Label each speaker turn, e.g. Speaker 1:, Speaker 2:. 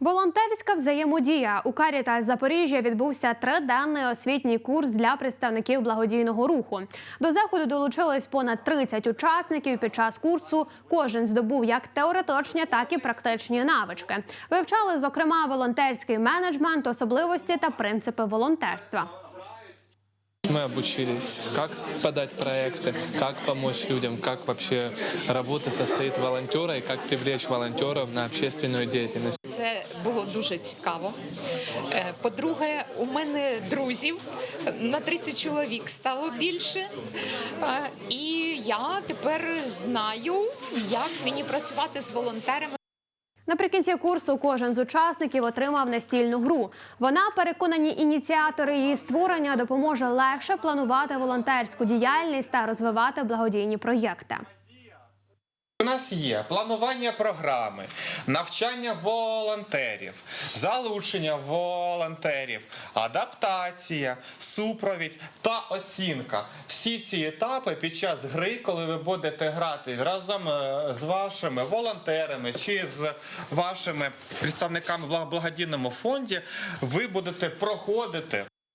Speaker 1: Волонтерська взаємодія у Карітас Запоріжжя відбувся триденний освітній курс для представників благодійного руху. До заходу долучились понад 30 учасників. Під час курсу кожен здобув як теоретичні, так і практичні навички. Вивчали зокрема волонтерський менеджмент, особливості та принципи волонтерства.
Speaker 2: Мы обучились, как подать проекты, как помочь людям, как вообще работа состоит волонтера и как привлечь волонтеров на общественную деятельность.
Speaker 3: Це було дуже цікаво. Е, По-друге, у мене друзів на 30 чоловік стало більше. Е, І я тепер знаю, як мені працювати з волонтерами.
Speaker 1: Наприкінці курсу кожен з учасників отримав настільну гру. Вона переконані ініціатори її створення допоможе легше планувати волонтерську діяльність та розвивати благодійні проєкти.
Speaker 4: У нас є планування програми, навчання волонтерів, залучення волонтерів, адаптація, супровідь та оцінка. Всі ці етапи під час гри, коли ви будете грати разом е, з вашими волонтерами чи з вашими представниками в благодійному фонді, ви будете проходити.